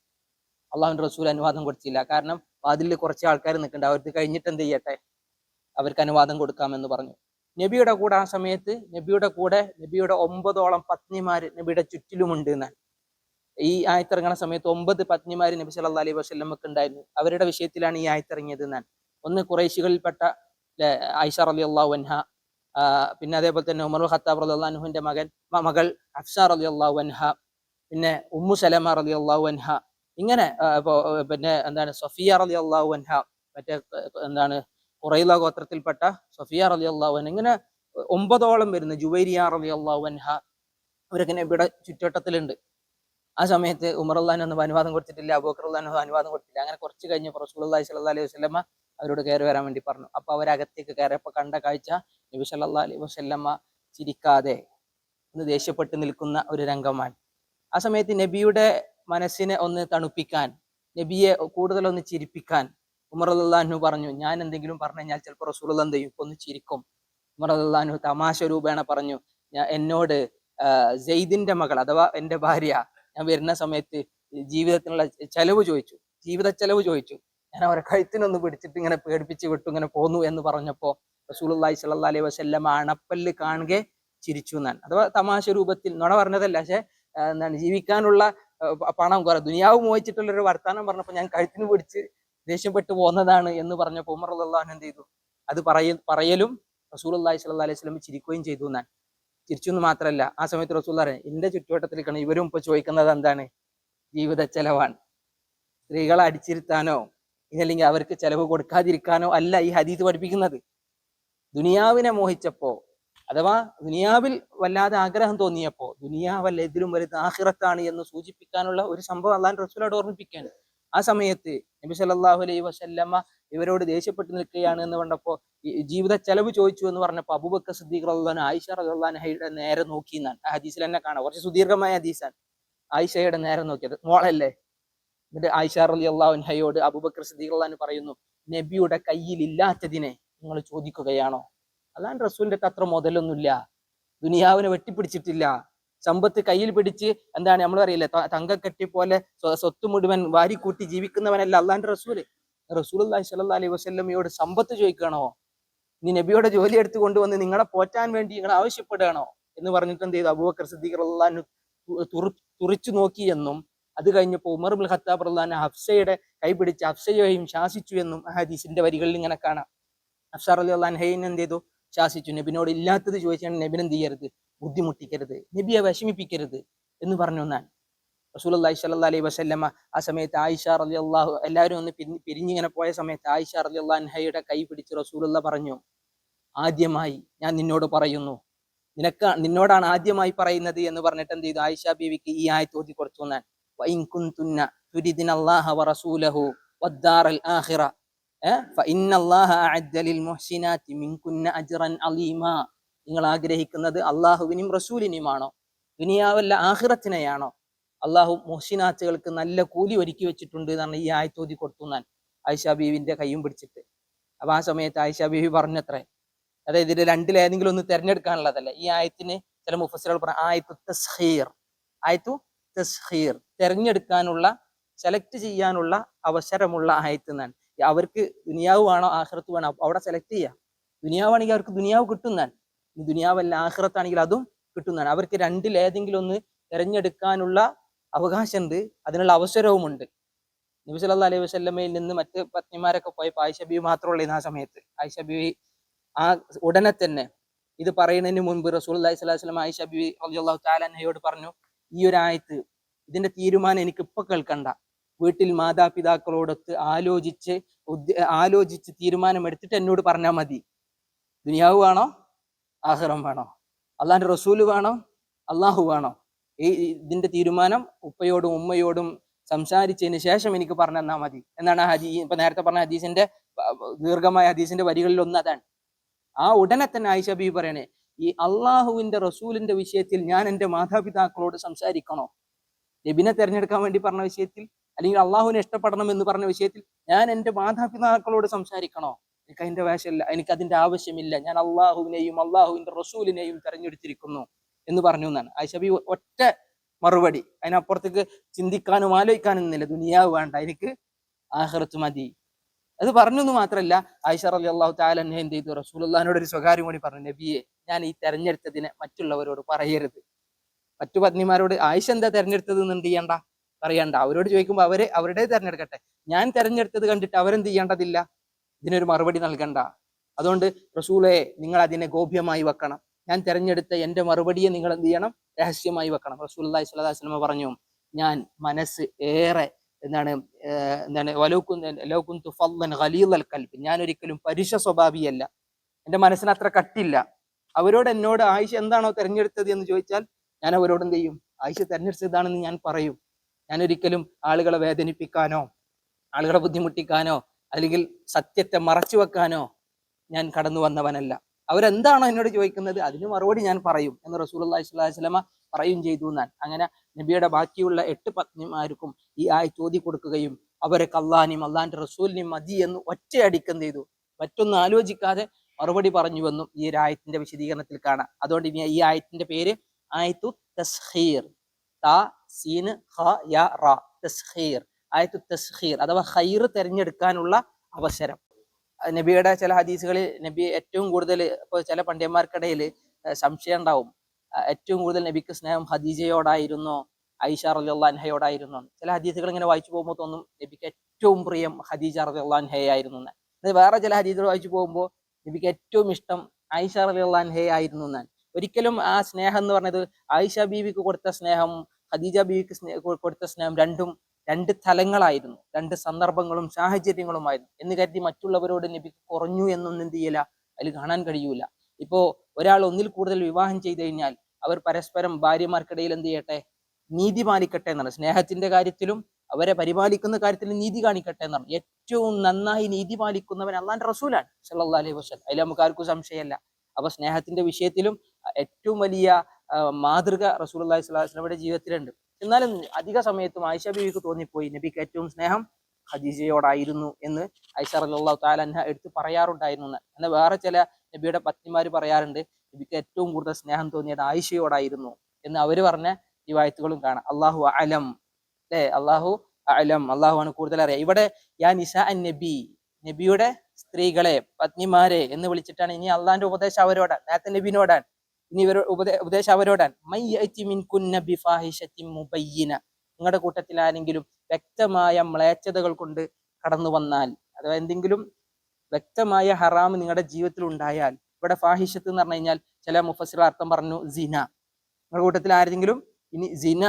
അള്ളാഹുവിന്റെ റസൂൽ അനുവാദം കൊടുത്തില്ല. കാരണം വാതിലിൽ കുറച്ച് ആൾക്കാർ നിൽക്കുന്നുണ്ട്. അവർക്ക് കഴിഞ്ഞിട്ട് എന്ത് ചെയ്യട്ടെ? അവർക്ക് അനുവാദം കൊടുക്കാമെന്ന് പറഞ്ഞു. നബിയുടെ കൂടെ ആ സമയത്ത് നബിയുടെ കൂടെ നബിയുടെ ഒമ്പതോളം പത്നിമാർ നബിയുടെ ചുറ്റിലുമുണ്ട് എന്നാണ് ഈ ആയത്തിറങ്ങണ സമയത്ത് ഒമ്പത് പത്നിമാർ നബി സല്ലല്ലാഹു അലൈഹി വസല്ലമക്ക് ഉണ്ടായിരുന്നു. അവരുടെ വിഷയത്തിലാണ് ഈ ആയത്തിറങ്ങിയത് എന്നാണ്. ഒന്ന് കുറേശികളിൽപ്പെട്ട ലെ, ആയിഷ റലി അള്ളാഹു വൻഹ പിന്നെ അതേപോലെ തന്നെ ഉമർ ഖത്താബ് അലി അള്ളാഹുവിന്റെ മകൻ മകൾ അഫ്സ അലി അള്ളാഹു വൻഹ പിന്നെ ഉമ്മു സലമ അലി അള്ളാഹു വൻഹ ഇങ്ങനെ പിന്നെ എന്താണ് സഫിയ അലി അള്ളാഹു വൻഹ മറ്റേ എന്താണ് കുറൈല ഗോത്രത്തിൽപ്പെട്ട സഫിയ റലി അള്ളാഹു അൻഹ ഇങ്ങനെ ഒമ്പതോളം വരുന്ന. ജുവൈരിയ റലി അള്ളാഹു അൻഹ അവരൊക്കെ ഇവിടെ ചുറ്റുവട്ടത്തിലുണ്ട് ആ സമയത്ത് ഉമർ അള്ളഹാൻ ഒന്നും അനുവാദം കൊടുത്തിട്ടില്ല അബൂക്കർ അള്ളഹാൻ അനുവാദം കൊടുത്തില്ല. അങ്ങനെ കുറച്ച് കഴിഞ്ഞ് റസൂലി സല്ലാ അലൈഹി വസ്ലമ അവരോട് കയറി വരാൻ വേണ്ടി പറഞ്ഞു. അപ്പൊ അവരകത്തേക്ക് കയറിയപ്പോൾ കണ്ട കാഴ്ച നബി സല്ലാ അലൈഹി വസ്ലമ്മ ചിരിക്കാതെ ഒന്ന് ദേഷ്യപ്പെട്ട് നിൽക്കുന്ന ഒരു രംഗമാണ്. ആ സമയത്ത് നബിയുടെ മനസ്സിനെ ഒന്ന് തണുപ്പിക്കാൻ നബിയെ കൂടുതൽ ഒന്ന് ചിരിപ്പിക്കാൻ ഉമർ അള്ളാഹു പറഞ്ഞു ഞാൻ എന്തെങ്കിലും പറഞ്ഞു കഴിഞ്ഞാൽ ചിലപ്പോൾ റസൂലുള്ള എന്ത് ചെയ്യും? ഒന്ന് ചിരിക്കും. ഉമർ അള്ളാഹു തമാശ രൂപേണ പറഞ്ഞു ഞാൻ എന്നോട് ജയ്ദിന്റെ മകൾ അഥവാ എന്റെ ഭാര്യ ഞാൻ വരുന്ന സമയത്ത് ജീവിതത്തിനുള്ള ചെലവ് ചോദിച്ചു ജീവിത ചെലവ് ചോദിച്ചു. ഞാൻ അവരെ കഴുത്തിനൊന്ന് പിടിച്ചിട്ട് ഇങ്ങനെ പേടിപ്പിച്ച് വിട്ടു ഇങ്ങനെ പോന്നു എന്ന് പറഞ്ഞപ്പോ റസൂലുള്ളാഹി സ്വല്ലല്ലാഹി അലൈഹി വസ്ല്ലാം അണപ്പല്ല് കാണുക ചിരിച്ചു എന്നാണ്. അഥവാ തമാശ രൂപത്തിൽ നുണ പറഞ്ഞതല്ല പക്ഷെ എന്താണ് ജീവിക്കാനുള്ള പണം കുറെ ദുനിയാവ് മോഹിച്ചിട്ടുള്ള ഒരു വർത്താനം പറഞ്ഞപ്പോൾ ഞാൻ കഴുത്തിന് പിടിച്ച് ദേഷ്യപ്പെട്ടു പോന്നതാണ് എന്ന് പറഞ്ഞപ്പോൾ ഉമർ അള്ളാഹു എന്ത് ചെയ്തു അത് പറയ പറയലും റസൂൽ റസൂലുള്ളാഹി സ്വല്ലല്ലാഹി അലൈഹി സ്വലം ചിരിക്കുകയും ചെയ്തു എന്നാണ്. ചിരിച്ചു എന്ന് മാത്രമല്ല ആ സമയത്ത് റസൂൽ പറഞ്ഞു എന്റെ ചുറ്റുവട്ടത്തിലേക്കാണ് ഇവരും ഇപ്പൊ ചോദിക്കുന്നത് എന്താണ്? ജീവിത ചെലവാണ്. സ്ത്രീകളെ അടിച്ചിരുത്താനോ ഇതല്ലെങ്കിൽ അവർക്ക് ചെലവ് കൊടുക്കാതിരിക്കാനോ അല്ല ഈ ഹദീസ് പഠിപ്പിക്കുന്നത്. ദുനിയാവിനെ മോഹിച്ചപ്പോ അഥവാ ദുനിയാവിൽ വല്ലാതെ ആഗ്രഹം തോന്നിയപ്പോ ദുനിയാവല്ല ഇതിലും വലുത് ആഹിറത്താണ് എന്ന് സൂചിപ്പിക്കാനുള്ള ഒരു സംഭവം അള്ളാൻ റസൂലോട് ഓർമ്മിപ്പിക്കാൻ ആ സമയത്ത് നബി സല്ലല്ലാഹു അലൈഹി വസല്ലമ്മ ഇവരോട് ദേഷ്യപ്പെട്ട് നിൽക്കുകയാണ് എന്ന് കണ്ടപ്പോൾ ജീവിത ചെലവ് ചോദിച്ചു എന്ന് പറഞ്ഞപ്പോ അബൂബക്കർ സിദ്ദീഖ് റഹ്ലാൻ ആയിഷ റഹ്ലാൻഹയുടെ നേരെ നോക്കി എന്നാണ്. ആ ഹദീസിൽ തന്നെ കാണാം. കുറച്ച് സുദീർഘമായ ഹദീസാണ്. ആയിഷയുടെ നേരെ നോക്കിയത്. മോളല്ലേ? എന്നിട്ട് ആയിഷ റലി അള്ളാഹുൻഹയോട് അബൂബക്കർ സിദ്ദീഖ് റഹ്ലാൻ പറയുന്നു നബിയുടെ കയ്യിൽ ഇല്ലാത്തതിനെ നിങ്ങൾ ചോദിക്കുകയാണോ? അല്ലാൻ റസൂലിന്റെ അത്ര മുതലൊന്നുമില്ല. ദുനിയാവിനെ വെട്ടിപ്പിടിച്ചിട്ടില്ല. സമ്പത്ത് കയ്യിൽ പിടിച്ച് എന്താണ് നമ്മൾ അറിയില്ലേ തങ്കക്കെട്ടി പോലെ സ്വ- സ്വത്ത് മുഴുവൻ വാരിക്കൂട്ടി ജീവിക്കുന്നവനല്ല അള്ളാന്റെ റസൂൽ. റസൂൽ അള്ളാഹി സ്വല്ലാ അലൈഹി വസ്ല്ലമയോട് സമ്പത്ത് ചോദിക്കണോ? നീ നബിയുടെ ജോലി എടുത്തു കൊണ്ടുവന്ന് നിങ്ങളെ പോറ്റാൻ വേണ്ടി നിങ്ങൾ ആവശ്യപ്പെടുകയാണോ? എന്ന് പറഞ്ഞിട്ട് എന്ത് ചെയ്തു? അബൂബക്കർ സിദ്ദീഖ് അള്ളഹാൻ തുറിച്ചു നോക്കി എന്നും അത് കഴിഞ്ഞപ്പോൾ ഉമർ ബുൽ ഖത്താബ് അള്ളഹാൻ ഹഫ്സയുടെ കൈപിടിച്ച് ഹഫ്സയെയും ശാസിച്ചു എന്നും ഹദീസിന്റെ വരികളിൽ ഇങ്ങനെ കാണാം. ഹഫ്സാർ അലി അള്ളഹാൻ ഹെയ്ൻ എന്ത് ചെയ്തു? ശാസിച്ചു. നബിനോട് ഇല്ലാത്തത് ചോദിച്ചാണ് നബിൻ എന്ത് ചെയ്യരുത്? ബുദ്ധിമുട്ടിക്കരുത് നബിയെ വിഷമിപ്പിക്കരുത് എന്ന് പറഞ്ഞു എന്നാൻ റസൂൽ അള്ളാഹി സല്ല അലൈഹി വസല്ലമ ആ സമയത്ത് ആയിഷ അലി അള്ളാഹു എല്ലാവരും ഒന്ന് പിരിഞ്ഞ് പിരിഞ്ഞിങ്ങനെ പോയ സമയത്ത് ആയിഷ അലി അള്ളാഹയുടെ കൈ പിടിച്ച് റസൂലുള്ള പറഞ്ഞു ആദ്യമായി ഞാൻ നിന്നോട് പറയുന്നു നിനക്ക് നിന്നോടാണ് ആദ്യമായി പറയുന്നത് എന്ന് പറഞ്ഞിട്ട് എന്ത് ചെയ്തു? ആയിഷ ബീവിക്ക് ഈ ആയത്ത് തോതി വദ്ദാറൽ ആഖിറ ഏഹ് നിങ്ങൾ ആഗ്രഹിക്കുന്നത് അള്ളാഹുവിനും റസൂലിനുമാണോ? ദുനിയാവല്ല ആഹ്റത്തിനെയാണോ? അള്ളാഹു മുഹ്സിനാത്തുകൾക്ക് നല്ല കൂലി ഒരുക്കി വെച്ചിട്ടുണ്ട് എന്നാണ് ഈ ആയത്തോതി കൊടുത്തു ഞാൻ ആയിഷ ബീവിന്റെ കൈയും പിടിച്ചിട്ട്. അപ്പൊ ആ സമയത്ത് ആയിഷ ബീവി പറഞ്ഞത്രേ അതായത് ഇതിൽ രണ്ടിലേതെങ്കിലും ഒന്ന് തിരഞ്ഞെടുക്കാനുള്ളതല്ല? ഈ ആയത്തിന് ചില മുഫസറുകൾ പറഞ്ഞ ആയത്തു തസ്ഹീർ ആയത്തു തസ്ഹീർ തിരഞ്ഞെടുക്കാനുള്ള സെലക്ട് ചെയ്യാനുള്ള അവസരമുള്ള ആയത്ത് എന്നാണ്. അവർക്ക് ദുനിയാവ് വേണോ ആഹ്റത്ത് വേണോ? അവിടെ സെലക്ട് ചെയ്യാം. ദുനിയാവാണെങ്കിൽ അവർക്ക് ദുനിയാവ് കിട്ടുന്നാൻ ദുനിയാവല്ല ആഹ്റത്താണെങ്കിൽ അതും കിട്ടുന്നതാണ്. അവർക്ക് രണ്ടിൽ ഏതെങ്കിലും ഒന്ന് തിരഞ്ഞെടുക്കാനുള്ള അവകാശമുണ്ട്. അതിനുള്ള അവസരവുമുണ്ട്. നബി സല്ലല്ലാഹു അലൈഹി വസല്ലമയിൽ നിന്ന് മറ്റ് പത്നിമാരൊക്കെ പോയപ്പോൾ ആയിഷ ബീവി മാത്രമുള്ള ആ സമയത്ത്. ആയിഷ ആ ഉടനെ തന്നെ ഇത് പറയുന്നതിന് മുൻപ് റസൂൽ അലൈഹി സ്വലാഹു വസ്ലം ആയിഷ റളിയല്ലാഹു തആല അൻഹയോട് പറഞ്ഞു ഈ ഒരു ആയത്ത് ഇതിന്റെ തീരുമാനം എനിക്ക് ഇപ്പൊ കേൾക്കണ്ട. വീട്ടിൽ മാതാപിതാക്കളോടൊത്ത് ആലോചിച്ച് ആലോചിച്ച് തീരുമാനം എടുത്തിട്ട് എന്നോട് പറഞ്ഞാൽ മതി. ദുനിയാവ് വേണോ? ആഹ്റം വേണോ. അള്ളാഹിന്റെ റസൂൽ വേണോ അള്ളാഹു വേണോ. ഈ ഇതിന്റെ തീരുമാനം ഉപ്പയോടും ഉമ്മയോടും സംസാരിച്ചതിന് ശേഷം എനിക്ക് പറഞ്ഞു തന്നാൽ മതി. എന്നാണ് ഹജി ഇപ്പൊ നേരത്തെ പറഞ്ഞ ഹദീസിന്റെ ദീർഘമായ ഹദീസിന്റെ വരികളിൽ ഒന്ന് അതാണ്. ആ ഉടനെ തന്നെ ആയിഷ ബി പറയണേ ഈ അള്ളാഹുവിന്റെ റസൂലിന്റെ വിഷയത്തിൽ ഞാൻ എന്റെ മാതാപിതാക്കളോട് സംസാരിക്കണോ? നബിനെ തെരഞ്ഞെടുക്കാൻ വേണ്ടി പറഞ്ഞ വിഷയത്തിൽ അല്ലെങ്കിൽ അള്ളാഹുവിനെ ഇഷ്ടപ്പെടണം എന്ന് പറഞ്ഞ വിഷയത്തിൽ ഞാൻ എന്റെ മാതാപിതാക്കളോട് സംസാരിക്കണോ? എനിക്ക് അതിന്റെ വേഷമില്ല എനിക്ക് അതിന്റെ ആവശ്യമില്ല. ഞാൻ അള്ളാഹുവിനെയും അള്ളാഹുവിന്റെ റസൂലിനെയും തെരഞ്ഞെടുത്തിരിക്കുന്നു എന്ന് പറഞ്ഞു എന്നാണ്. ആയിഷബി ഒറ്റ മറുപടി. അതിനപ്പുറത്തേക്ക് ചിന്തിക്കാനും ആലോചിക്കാനും ഒന്നുമില്ല. ദുനിയാവ് വേണ്ട. എനിക്ക് ആഹ്റത്ത് മതി. അത് പറഞ്ഞു എന്ന് മാത്രമല്ല ആയിഷ അലി അള്ളാഹു താലന്നെ എന്ത് ചെയ്തു? റസൂലുള്ളാഹിനോട് ഒരു സ്വകാര്യം കൂടി പറഞ്ഞു. നബിയെ ഞാൻ ഈ തെരഞ്ഞെടുത്തതിനെ മറ്റുള്ളവരോട് പറയരുത്. മറ്റു പത്നിമാരോട് ആയിഷ എന്താ തെരഞ്ഞെടുത്തത് എന്ന് എന്ത് ചെയ്യണ്ട? പറയണ്ട. അവരോട് ചോദിക്കുമ്പോൾ അവരെ അവരുടെ തെരഞ്ഞെടുക്കട്ടെ. ഞാൻ തെരഞ്ഞെടുത്തത് കണ്ടിട്ട് അവരെന്ത് ചെയ്യേണ്ടതില്ല? ഇതിനൊരു മറുപടി നൽകണ്ട. അതുകൊണ്ട് റസൂലെ നിങ്ങൾ അതിനെ ഗോപ്യമായി വെക്കണം. ഞാൻ തിരഞ്ഞെടുത്ത എന്റെ മറുപടിയെ നിങ്ങൾ എന്ത് ചെയ്യണം? രഹസ്യമായി വെക്കണം. റസൂൽ അള്ളാഹി സ്വലാഹു വസ്ലമ പറഞ്ഞു ഞാൻ മനസ്സ് ഏറെ എന്താണ് എന്താണ് വലോക്കുന്തു ഫല്ലൻ അൽ കൽബ്. ഞാൻ ഒരിക്കലും പരുഷ സ്വഭാവിയല്ല. എന്റെ മനസ്സിന് അത്ര കട്ടില്ല. അവരോട് എന്നോട് ആയിഷ എന്താണോ തിരഞ്ഞെടുത്തത് എന്ന് ചോദിച്ചാൽ ഞാൻ അവരോട് എന്ത് ചെയ്യും? ആയിഷ തിരഞ്ഞെടുത്തതാണെന്ന് ഞാൻ പറയും. ഞാൻ ഒരിക്കലും ആളുകളെ വേദനിപ്പിക്കാനോ ആളുകളെ ബുദ്ധിമുട്ടിക്കാനോ അല്ലെങ്കിൽ സത്യത്തെ മറച്ചു വെക്കാനോ ഞാൻ കടന്നു വന്നവനല്ല. അവരെന്താണോ എന്നോട് ചോദിക്കുന്നത് അതിന് മറുപടി ഞാൻ പറയും എന്ന് റസൂൽ അള്ളാഹി സ്വലാഹി സ്വലമ പറയും ചെയ്തു എന്നാൽ അങ്ങനെ നബിയുടെ ബാക്കിയുള്ള എട്ട് പത്നിമാർക്കും ഈ ആയത്ത് ചോദി കൊടുക്കുകയും അവരെ കള്ളാനിയും അള്ളാന്റെ റസൂലിനെയും മതി എന്ന് ഒറ്റയടിക്കം ചെയ്തു. മറ്റൊന്നും ആലോചിക്കാതെ മറുപടി പറഞ്ഞുവെന്നും ഈ ഒരു ആയത്തിന്റെ വിശദീകരണത്തിൽ കാണാം. അതുകൊണ്ട് ഇനി ഈ ആയത്തിന്റെ പേര് ആയത്തു തസ്ഹീർ താ സീന് ഹ യ റ. തസ്ഹീർ ആയത്തു തസ്ഹീർ അഥവാ ഹൈർ തിരഞ്ഞെടുക്കാനുള്ള അവസരം. നബിയുടെ ചില ഹദീസുകളിൽ നബി ഏറ്റവും കൂടുതൽ ഇപ്പോൾ ചില പണ്ഡിതന്മാർക്കിടയിൽ സംശയം ഉണ്ടാവും. ഏറ്റവും കൂടുതൽ നബിക്ക് സ്നേഹം ഹദീജയോടായിരുന്നോ ഐഷ റളിയല്ലാഹു അൻഹയോടായിരുന്നോ ചില ഹദീസുകൾ ഇങ്ങനെ വായിച്ചു പോകുമ്പോൾ തോന്നും നബിക്ക് ഏറ്റവും പ്രിയം ഹദീജ റളിയല്ലാഹു അൻഹയായിരുന്നു എന്ന്. എന്നാൽ വേറെ ചില ഹദീസുകൾ വായിച്ചു പോകുമ്പോൾ നബിക്ക് ഏറ്റവും ഇഷ്ടം ഐഷ അൻഹയായിരുന്നു എന്നാണ് ഒരിക്കലും ആ സ്നേഹം എന്ന് പറഞ്ഞത് ആയിഷ ബീവിക്ക് കൊടുത്ത സ്നേഹം ഹദീജ ബീവിക്ക് കൊടുത്ത സ്നേഹം രണ്ടും രണ്ട് തലങ്ങളായിരുന്നു. രണ്ട് സന്ദർഭങ്ങളും സാഹചര്യങ്ങളുമായിരുന്നു. എന്ന് കരുതി മറ്റുള്ളവരോട് നബി കുറഞ്ഞു എന്നൊന്നും എന്ത് ചെയ്യില്ല. അതിൽ കാണാൻ കഴിയൂല. ഇപ്പോ ഒരാൾ ഒന്നിൽ കൂടുതൽ വിവാഹം ചെയ്തു കഴിഞ്ഞാൽ അവർ പരസ്പരം ഭാര്യമാർക്കിടയിൽ എന്ത് ചെയ്യട്ടെ? നീതി പാലിക്കട്ടെ എന്നാണ്. സ്നേഹത്തിന്റെ കാര്യത്തിലും അവരെ പരിപാലിക്കുന്ന കാര്യത്തിലും നീതി കാണിക്കട്ടെ എന്നാണ്. ഏറ്റവും നന്നായി നീതി പാലിക്കുന്നവൻ അള്ളാന്റെ റസൂലാണ് സല്ലാ അലൈഹി വസ്ലം അതിൽ നമുക്ക് ആർക്കും സംശയമല്ല. അപ്പൊ സ്നേഹത്തിന്റെ വിഷയത്തിലും ഏറ്റവും വലിയ മാതൃക റസൂൽ അള്ളാഹി സ്വലാഹു വസ്ലമയുടെ ജീവിതത്തിലുണ്ട്. എന്നാലും അധിക സമയത്തും ആയിഷ ബീവിക്ക് തോന്നിപ്പോയി. നബിക്ക് ഏറ്റവും സ്നേഹം ഖദീജയോടായിരുന്നു എന്ന് ഐഷ റളിയല്ലാഹു താലഹ എടുത്ത് പറയാറുണ്ടായിരുന്നു എന്ന്. എന്നാൽ വേറെ ചില നബിയുടെ പത്നിമാര് പറയാറുണ്ട് നബിക്ക് ഏറ്റവും കൂടുതൽ സ്നേഹം തോന്നിയത് ആയിഷയോടായിരുന്നു എന്ന് അവർ പറഞ്ഞ റിവായത്തുകളും കാണാം. അള്ളാഹു അലം അല്ലേ? അള്ളാഹു അലം അള്ളാഹു ആണ് കൂടുതൽ അറിയാം ഇവിടെ യാ നിസ അൻ നബി നബിയുടെ സ്ത്രീകളെ പത്നിമാരെ എന്ന് വിളിച്ചിട്ടാണ് ഇനി അള്ളാഹിന്റെ ഉപദേശം അവരോടാണ് നേരത്തെ നബിനോടാണ്. ഇനി ഇവരോ ഉപദേ ഉപദേശം ബിഫാഹിശത്തിൻ മുബയ്യിന. നിങ്ങളുടെ കൂട്ടത്തിൽ ആരെങ്കിലും വ്യക്തമായ മ്ലേച്ഛതകൾ കൊണ്ട് കടന്നു വന്നാൽ അഥവാ എന്തെങ്കിലും വ്യക്തമായ ഹറാം നിങ്ങളുടെ ജീവിതത്തിൽ ഉണ്ടായാൽ ഇവിടെ ഫാഹിഷത്ത് എന്ന് പറഞ്ഞു കഴിഞ്ഞാൽ ചില മുഫസിൽ അർത്ഥം പറഞ്ഞു സിന നിങ്ങളുടെ കൂട്ടത്തിൽ ആരെങ്കിലും ഇനി സിന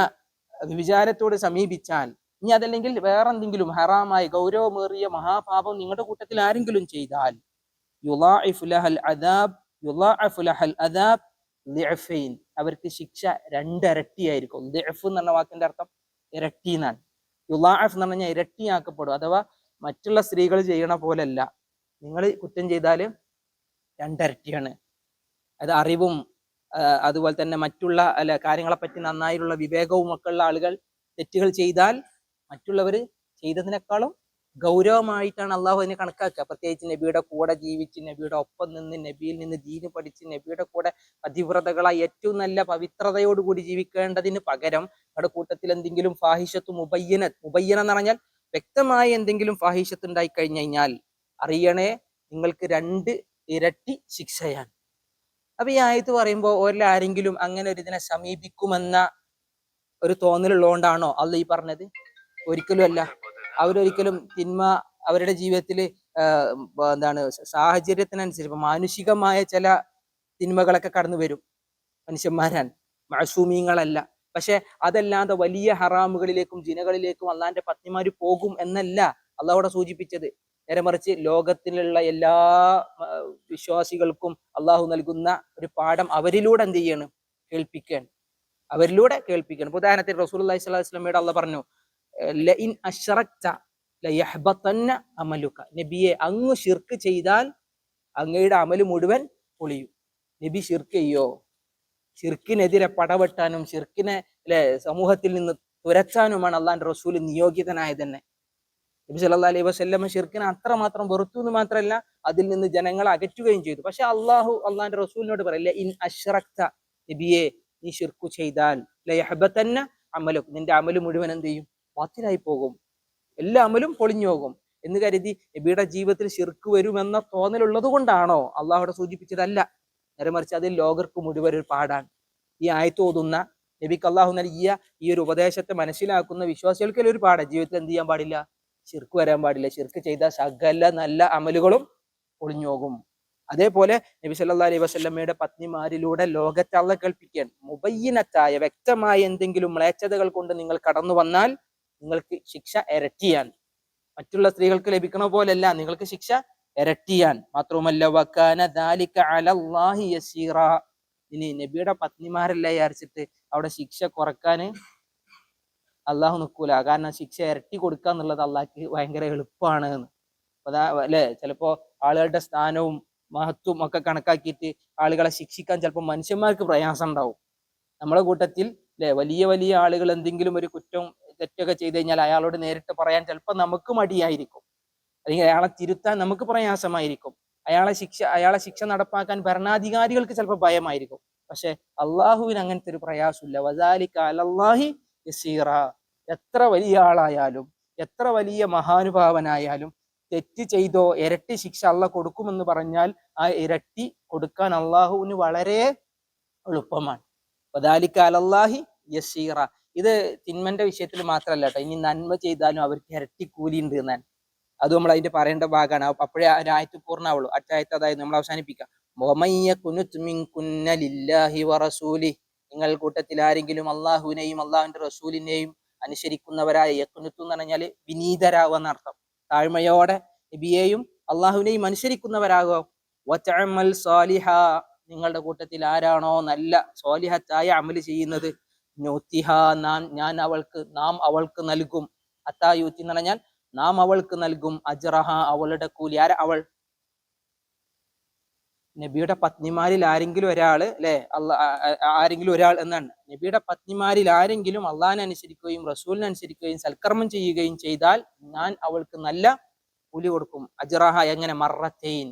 വിചാരത്തോട് സമീപിച്ചാൽ ഇനി അതല്ലെങ്കിൽ വേറെന്തെങ്കിലും ഹറാമായി ഗൗരവമേറിയ മഹാപാപം നിങ്ങളുടെ കൂട്ടത്തിൽ ആരെങ്കിലും ചെയ്താൽ യുലാ അദാബ് യുലാ അദാബ് ളിഅഫൈൻ. അവർക്ക് ശിക്ഷ രണ്ടിരട്ടിയായിരിക്കും. ലിഅഫ് എന്ന് പറഞ്ഞ വാക്കിന്റെ അർത്ഥം ഇരട്ടി എന്നാണ് യുലാഫ് എന്ന് പറഞ്ഞാൽ ഇരട്ടിയാക്കപ്പെടും. അഥവാ മറ്റുള്ള സ്ത്രീകൾ ചെയ്യണ പോലല്ല. നിങ്ങൾ കുറ്റം ചെയ്താൽ രണ്ടിരട്ടിയാണ്. അത് അറിവും അതുപോലെ തന്നെ മറ്റുള്ള അല്ല കാര്യങ്ങളെ പറ്റി നന്നായിട്ടുള്ള വിവേകവും ഒക്കെ ഉള്ള ആളുകൾ തെറ്റുകൾ ചെയ്താൽ മറ്റുള്ളവർ ചെയ്തതിനേക്കാളും ഗൗരവമായിട്ടാണ് അള്ളാഹു അതിനെ കണക്കാക്കുക. പ്രത്യേകിച്ച് നബിയുടെ കൂടെ ജീവിച്ച് നബിയുടെ ഒപ്പം നിന്ന് നബിയിൽ നിന്ന് ദീന് പഠിച്ച് നബിയുടെ കൂടെ പതിവ്രതകളായി ഏറ്റവും നല്ല പവിത്രതയോടുകൂടി ജീവിക്കേണ്ടതിന് പകരം നമ്മുടെ കൂട്ടത്തിൽ എന്തെങ്കിലും ഫാഹിഷത്ത് മുബയ്യന മുബയ്യന എന്ന് പറഞ്ഞാൽ വ്യക്തമായ എന്തെങ്കിലും ഫാഹിഷത്ത് ഉണ്ടായി കഴിഞ്ഞു കഴിഞ്ഞാൽ അറിയണേ നിങ്ങൾക്ക് രണ്ട് ഇരട്ടി ശിക്ഷയാണ്. അപ്പൊ ഈ ആയത്ത് പറയുമ്പോൾ ഓരോ ആരെങ്കിലും അങ്ങനെ ഒരു ഇതിനെ സമീപിക്കുമെന്ന ഒരു തോന്നലുള്ളതുകൊണ്ടാണോ അല്ല ഈ പറഞ്ഞത്? ഒരിക്കലും അല്ല. അവരൊരിക്കലും തിന്മ അവരുടെ ജീവിതത്തിൽ എന്താണ് സാഹചര്യത്തിനനുസരിച്ച് ഇപ്പൊ മാനുഷികമായ ചില തിന്മകളൊക്കെ കടന്നു വരും മനുഷ്യന്മാരാണ് മാസൂമീങ്ങളല്ല പക്ഷെ അതല്ലാതെ വലിയ ഹറാമുകളിലേക്കും ജിനകളിലേക്കും അള്ളാന്റെ പത്നിമാര് പോകും എന്നല്ല അള്ളാഹുടെ സൂചിപ്പിച്ചത്. നേരെ മറിച്ച് ലോകത്തിലുള്ള എല്ലാ വിശ്വാസികൾക്കും അള്ളാഹു നൽകുന്ന ഒരു പാഠം അവരിലൂടെ എന്ത് ചെയ്യാണ്? കേൾപ്പിക്കുകയാണ്. അവരിലൂടെ കേൾപ്പിക്കണം ഉദാഹരണത്തിന് റസൂൽ അള്ളഹി സ്വലാഹു വസ്ലമയുടെ അള്ള പറഞ്ഞു ലഇൻ അമലുക. നബിയെ അങ്ങ് ശിർക്ക് ചെയ്താൽ അങ്ങയുടെ അമൽ മുഴുവൻ പൊളിയും. നബി ഷിർക്ക് ചെയ്യോ? ഷിർക്കിനെതിരെ പടവെട്ടാനും ശിർക്കിനെ അല്ലെ സമൂഹത്തിൽ നിന്ന് തുരച്ചാനുമാണ് അള്ളാന്റെ റസൂൽ നിയോഗിതനായത് തന്നെ നബി സല്ല അലൈഹി വസ്ല്ലമ്മ ഷിർക്കിനെ അത്രമാത്രം വെറുത്തു എന്ന് മാത്രമല്ല അതിൽ നിന്ന് ജനങ്ങളെ അകറ്റുകയും ചെയ്തു. പക്ഷെ അള്ളാഹു അള്ളാന്റെ റസൂലിനോട് പറയില്ല ഇൻ അഷ്റക്ത നബിയെ നീ ഷിർക്കു ചെയ്താൽ ലയഹബത്തന്ന അമലും നിന്റെ അമൽ മുഴുവൻ എന്ത് ചെയ്യും? ബാത്തിലായി പോകും. എല്ലാ അമലും പൊളിഞ്ഞു പോകും. എന്ന് കരുതി നബിയുടെ ജീവിതത്തിൽ ശിർക്ക് വരുമെന്ന തോന്നലുള്ളത് കൊണ്ടാണോ അള്ളാഹുടെ സൂചിപ്പിച്ചതല്ല. നേരെ മറിച്ച് അതിൽ ലോകർക്ക് മുഴുവൻ ഒരു പാടാണ്. ഈ ആയത്തോതുന്ന നബിക്ക് അള്ളാഹു നൽകിയ ഈ ഒരു ഉപദേശത്തെ മനസ്സിലാക്കുന്ന വിശ്വാസികൾക്ക് ഒരു പാടാണ് ജീവിതത്തിൽ എന്ത് ചെയ്യാൻ പാടില്ല? ശിർക്ക് വരാൻ പാടില്ല. ശിർക്ക് ചെയ്ത സകല നല്ല അമലുകളും ഒളിഞ്ഞു പോകും. അതേപോലെ നബി സല്ലല്ലാഹു അലൈഹി വസല്ലമയുടെ പത്നിമാരിലൂടെ ലോകത്തെ അള്ള കേൾപ്പിക്കാൻ മുബയ്യനത്തായ വ്യക്തമായ എന്തെങ്കിലും മ്ലേച്ഛതകൾ കൊണ്ട് നിങ്ങൾ കടന്നു വന്നാൽ നിങ്ങൾക്ക് ശിക്ഷ ഇരട്ടിയാൻ. മറ്റുള്ള സ്ത്രീകൾക്ക് ലഭിക്കണ പോലെയല്ല നിങ്ങൾക്ക് ശിക്ഷ ഇരട്ടിയാൻ. മാത്രവുമല്ല വക്കാന ദാലിക അലല്ലാഹി യസീറ. ഇനി നബിയുടെ പത്നിമാരല്ല വിചാരിച്ചിട്ട് അവിടെ ശിക്ഷ കുറക്കാന് അള്ളാഹു നിൽക്കൂല കാരണം ശിക്ഷ ഇരട്ടി കൊടുക്കുക എന്നുള്ളത് അള്ളാഹ്ക്ക് ഭയങ്കര എളുപ്പമാണ് അല്ലെ? ചിലപ്പോ ആളുകളുടെ സ്ഥാനവും മഹത്വം ഒക്കെ കണക്കാക്കിയിട്ട് ആളുകളെ ശിക്ഷിക്കാൻ ചിലപ്പോൾ മനുഷ്യന്മാർക്ക് പ്രയാസം ഉണ്ടാവും. നമ്മുടെ കൂട്ടത്തിൽ അല്ലെ? വലിയ വലിയ ആളുകൾ എന്തെങ്കിലും ഒരു കുറ്റം തെറ്റൊക്കെ ചെയ്ത് കഴിഞ്ഞാൽ അയാളോട് നേരിട്ട് പറയാൻ ചിലപ്പോൾ നമുക്ക് മടിയായിരിക്കും. അല്ലെങ്കിൽ അയാളെ തിരുത്താൻ നമുക്ക് പ്രയാസമായിരിക്കും. അയാളെ ശിക്ഷ അയാളെ ശിക്ഷ നടപ്പാക്കാൻ ഭരണാധികാരികൾക്ക് ചിലപ്പോൾ ഭയമായിരിക്കും. പക്ഷെ അള്ളാഹുവിന് അങ്ങനത്തെ ഒരു പ്രയാസമില്ല. വദാലിക അലല്ലാഹി യസീറ. എത്ര വലിയ ആളായാലും എത്ര വലിയ മഹാനുഭാവനായാലും തെറ്റ് ചെയ്തോ ഇരട്ടി ശിക്ഷ അള്ള കൊടുക്കുമെന്ന് പറഞ്ഞാൽ ആ ഇരട്ടി കൊടുക്കാൻ അള്ളാഹുവിന് വളരെ എളുപ്പമാണ്. വദാലിക്കാലാഹി അലല്ലാഹി യസീറ. ഇത് തിന്മന്റെ വിഷയത്തിൽ മാത്രമല്ല കേട്ടോ ഇനി നന്മ ചെയ്താലും അവർക്ക് ഇരട്ടി കൂലി ഉണ്ട് എന്നാണ്. അത് നമ്മൾ അതിന്റെ പറയേണ്ട ഭാഗമാണ്. അപ്പോഴേ ആ രായത്ത് പൂർണമാവുള്ളൂ അറ്റായത്ത് അതായത് നമ്മൾ അവസാനിപ്പിക്കാം. നിങ്ങൾ കൂട്ടത്തിൽ ആരെങ്കിലും അള്ളാഹുവിനെയും അള്ളാഹുവിന്റെ റസൂലിനെയും അനുസരിക്കുന്നവരായ യക്കുനുത്തു എന്ന് പറഞ്ഞാൽ വിനീതരാകുക അർത്ഥം താഴ്മയോടെ നബിയെയും അള്ളാഹുവിനെയും അനുസരിക്കുന്നവരാകുക. നിങ്ങളുടെ കൂട്ടത്തിൽ ആരാണോ നല്ല സോലിഹത്തായ അമൽ ചെയ്യുന്നത് നൂത്തിഹ നാൻ ഞാൻ അവൾക്ക് നാം അവൾക്ക് നൽകും. അത്താ യൂത്തി എന്ന് പറഞ്ഞാൽ നാം അവൾക്ക് നൽകും. അജറഹ അവളുടെ കൂലി. ആര അവൾ? നബിയുടെ പത്നിമാരിൽ ആരെങ്കിലും ഒരാൾ അല്ലെ? അല്ല ആരെങ്കിലും ഒരാൾ എന്നാണ്. നബിയുടെ പത്നിമാരിൽ ആരെങ്കിലും അള്ളാഹിനെ അനുസരിക്കുകയും റസൂലിനെ അനുസരിക്കുകയും സൽക്കർമ്മം ചെയ്യുകയും ചെയ്താൽ ഞാൻ അവൾക്ക് നല്ല കൂലി കൊടുക്കും. അജ്റഹ എങ്ങനെ? മറത്തേൻ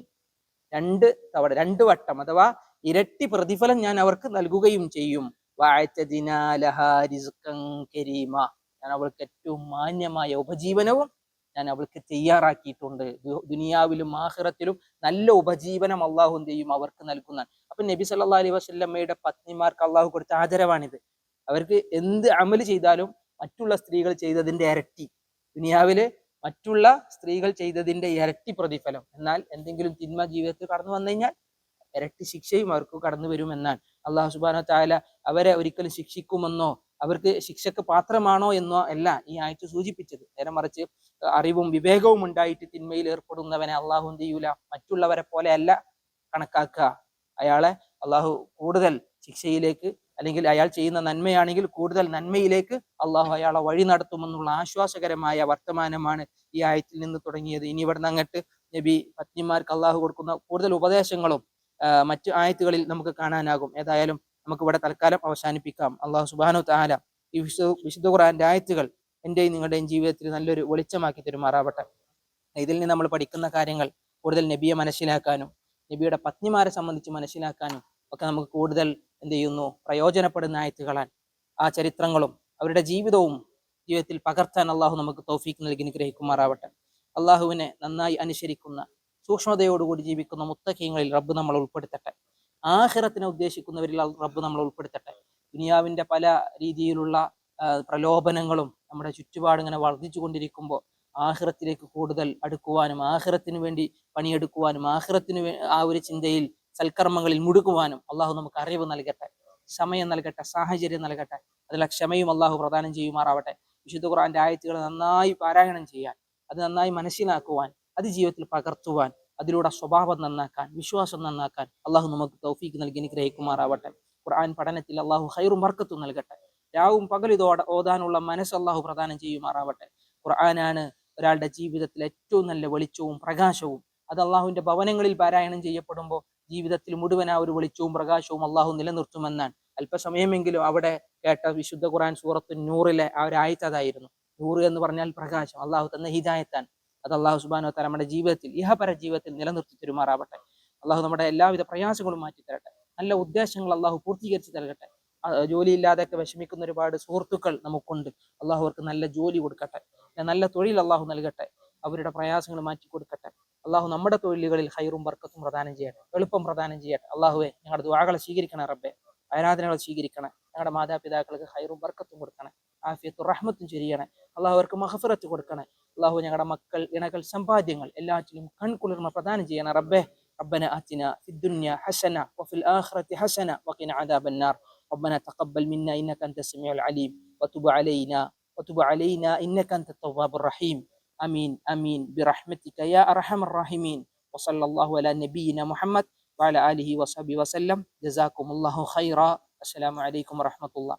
രണ്ട് തവണ രണ്ട് വട്ടം അഥവാ ഇരട്ടി പ്രതിഫലം ഞാൻ അവർക്ക് നൽകുകയും ചെയ്യും. കരീമ. ഞാൻ അവൾക്ക് ഏറ്റവും മാന്യമായ ഉപജീവനവും ഞാൻ അവൾക്ക് തയ്യാറാക്കിയിട്ടുണ്ട്. ദുനിയാവിലും ആഖിറത്തിലും നല്ല ഉപജീവനം അള്ളാഹു ചെയ്യും? അവർക്ക് നൽകുന്നതാണ് അപ്പൊ നബി സല്ലാ അലൈഹി വസ്ല്ലമ്മയുടെ പത്നിമാർക്ക് അള്ളാഹു കൊടുത്ത ആദരവാണിത്. അവർക്ക് എന്ത് അമൽ ചെയ്താലും മറ്റുള്ള സ്ത്രീകൾ ചെയ്തതിന്റെ ഇരട്ടി. ദുനിയാവിൽ മറ്റുള്ള സ്ത്രീകൾ ചെയ്തതിന്റെ ഇരട്ടി പ്രതിഫലം. എന്നാൽ എന്തെങ്കിലും തിന്മ ജീവിതത്തിൽ കടന്നു വന്നു കഴിഞ്ഞാൽ ഇരട്ടി ശിക്ഷയും അവർക്ക് കടന്നു വരുമെന്നാണ്. അള്ളാഹു സുബാന താല അവരെ ഒരിക്കലും ശിക്ഷിക്കുമെന്നോ അവർക്ക് ശിക്ഷക്ക് പാത്രമാണോ എന്നോ അല്ല ഈ ആഴ്ച സൂചിപ്പിച്ചത്. നേരെ മറിച്ച് അറിവും വിവേകവും ഉണ്ടായിട്ട് തിന്മയിൽ ഏർപ്പെടുന്നവനെ അള്ളാഹു എന്ത് ചെയ്യൂല? മറ്റുള്ളവരെ പോലെ അല്ല കണക്കാക്കുക. അയാളെ അള്ളാഹു കൂടുതൽ ശിക്ഷയിലേക്ക് അല്ലെങ്കിൽ അയാൾ ചെയ്യുന്ന നന്മയാണെങ്കിൽ കൂടുതൽ നന്മയിലേക്ക് അള്ളാഹു അയാളെ വഴി നടത്തുമെന്നുള്ള ആശ്വാസകരമായ വർത്തമാനമാണ് ഈ ആയത്തിൽ നിന്ന് തുടങ്ങിയത്. ഇനി ഇവിടുന്ന് അങ്ങോട്ട് നബി പത്നിമാർക്ക് അള്ളാഹു കൊടുക്കുന്ന കൂടുതൽ ഉപദേശങ്ങളും മറ്റു ആയത്തുകളിൽ നമുക്ക് കാണാനാകും. ഏതായാലും നമുക്ക് ഇവിടെ തൽക്കാലം അവസാനിപ്പിക്കാം. അള്ളാഹു സുബാനു താല ഈ വിശുദ്ധ വിശുദ്ധ ഖുറാന്റെ ആയത്തുകൾ എന്റെയും നിങ്ങളുടെയും ജീവിതത്തിൽ നല്ലൊരു വെളിച്ചമാക്കി തരുമാറാവട്ടെ. ഇതിൽ നിന്ന് നമ്മൾ പഠിക്കുന്ന കാര്യങ്ങൾ കൂടുതൽ നബിയെ മനസ്സിലാക്കാനും നബിയുടെ പത്നിമാരെ സംബന്ധിച്ച് മനസ്സിലാക്കാനും ഒക്കെ നമുക്ക് കൂടുതൽ എന്ത് ചെയ്യുന്നു? പ്രയോജനപ്പെടുന്ന ആയത്തുകളാൻ ആ ചരിത്രങ്ങളും അവരുടെ ജീവിതവും ജീവിതത്തിൽ പകർത്താൻ അള്ളാഹു നമുക്ക് തോഫീക്ക് നൽകി അനുഗ്രഹിക്കുമാറാവട്ടെ. അള്ളാഹുവിനെ നന്നായി അനുസരിക്കുന്ന സൂക്ഷ്മതയോടുകൂടി ജീവിക്കുന്ന മുത്തഖീങ്ങളിൽ റബ്ബ് നമ്മൾ ഉൾപ്പെടുത്തട്ടെ. ആഹിറത്തിനെ ഉദ്ദേശിക്കുന്നവരിൽ റബ്ബ് നമ്മൾ ഉൾപ്പെടുത്തട്ടെ. ദുനിയാവിന്റെ പല രീതിയിലുള്ള പ്രലോഭനങ്ങളും നമ്മുടെ ചുറ്റുപാട് ഇങ്ങനെ വർദ്ധിച്ചു കൊണ്ടിരിക്കുമ്പോൾ ആഹിറത്തിലേക്ക് കൂടുതൽ അടുക്കുവാനും ആഹിറത്തിന് വേണ്ടി പണിയെടുക്കുവാനും ആഹിറത്തിന് ആ ഒരു ചിന്തയിൽ സൽക്കർമ്മങ്ങളിൽ മുടുക്കുവാനും അള്ളാഹു നമുക്ക് അറിവ് നൽകട്ടെ സമയം നൽകട്ടെ സാഹചര്യം നൽകട്ടെ. അതിലെ ക്ഷമയും അള്ളാഹു പ്രദാനം ചെയ്യുമാറാവട്ടെ. വിശുദ്ധ ഖുർആന്റെ ആയത്തുകൾ നന്നായി പാരായണം ചെയ്യാൻ അത് നന്നായി മനസ്സിലാക്കുവാൻ അത് ജീവിതത്തിൽ പകർത്തുവാൻ അതിലൂടെ സ്വഭാവം നന്നാക്കാൻ വിശ്വാസം നന്നാക്കാൻ അള്ളാഹു നമുക്ക് തൗഫീഖ് നൽകി അനുഗ്രഹിക്കുമാറാവട്ടെ. ഖുർആൻ പഠനത്തിൽ അള്ളാഹു ഹൈറും വർക്കത്തും നൽകട്ടെ. രാവും പകൽ ഇതോടെ ഓതാനുള്ള മനസ്സ് അള്ളാഹു പ്രദാനം ചെയ്യുമാറാവട്ടെ. ഖുർആനാണ് ഒരാളുടെ ജീവിതത്തിൽ ഏറ്റവും നല്ല വെളിച്ചവും പ്രകാശവും. അത് അള്ളാഹുവിന്റെ ഭവനങ്ങളിൽ പാരായണം ചെയ്യപ്പെടുമ്പോൾ ജീവിതത്തിൽ മുഴുവൻ ആ ഒരു വെളിച്ചവും പ്രകാശവും അള്ളാഹു നിലനിർത്തുമെന്നാണ്. അല്പസമയമെങ്കിലും അവിടെ കേട്ട വിശുദ്ധ ഖുർആൻ സൂറത്ത് നൂറിലെ ആ ഒരു ആയത്ത് അതായിരുന്നു. നൂറ് എന്ന് പറഞ്ഞാൽ പ്രകാശം. അള്ളാഹു തന്ന ഹിദായത്താൻ അത് അള്ളാഹു സുബാനോ തല നമ്മുടെ ജീവിതത്തിൽ ഇഹപര ജീവിതത്തിൽ നിലനിർത്തി തരുമാറാവട്ടെ. അള്ളാഹു നമ്മുടെ എല്ലാവിധ പ്രയാസങ്ങളും മാറ്റി തരട്ടെ. നല്ല ഉദ്ദേശങ്ങൾ അള്ളാഹു പൂർത്തീകരിച്ച് നൽകട്ടെ ജോലിയില്ലാതെയൊക്കെ വിഷമിക്കുന്ന ഒരുപാട് സുഹൃത്തുക്കൾ നമുക്കുണ്ട്. അള്ളാഹു അവർക്ക് നല്ല ജോലി കൊടുക്കട്ടെ. നല്ല തൊഴിൽ അള്ളാഹു നൽകട്ടെ. അവരുടെ പ്രയാസങ്ങൾ മാറ്റി കൊടുക്കട്ടെ. അള്ളാഹു നമ്മുടെ തൊഴിലുകളിൽ ഹൈറും വർക്കത്തും പ്രദാനം ചെയ്യട്ടെ. എളുപ്പം പ്രദാനം ചെയ്യട്ടെ. അള്ളാഹുവെ ഞങ്ങളുടെ ദുആകളെ സ്വീകരിക്കണേ റബ്ബെ. ആരാധനകളെ സ്വീകരിക്കണേ. ഞങ്ങളുടെ മാതാപിതാക്കൾക്ക് ഹൈറും വർക്കത്തും കൊടുക്കണേ. ആഫിയത്തും റഹ്മത്തും ചൊരിയണേ അള്ളാഹു അവർക്ക് മഹഫറത്ത് കൊടുക്കണേ അള്ളാഹു ഞങ്ങളുടെ മക്കൾ ഇണകൾ സമ്പാദ്യങ്ങൾ എല്ലാറ്റിലും കൺകുളിർമ പ്രദാനം ചെയ്യണേ റബ്ബെ ربنا آتنا في الدنيا حسنة وفي الآخرة حسنة وقنا عذاب النار ربنا تقبل منا إنك أنت السميع العليم وتب علينا وتب علينا إنك أنت التواب الرحيم آمين آمين برحمتك يا أرحم الراحمين وصلى الله على نبينا محمد وعلى آله وصحبه وسلم جزاكم الله خيرا السلام عليكم ورحمة الله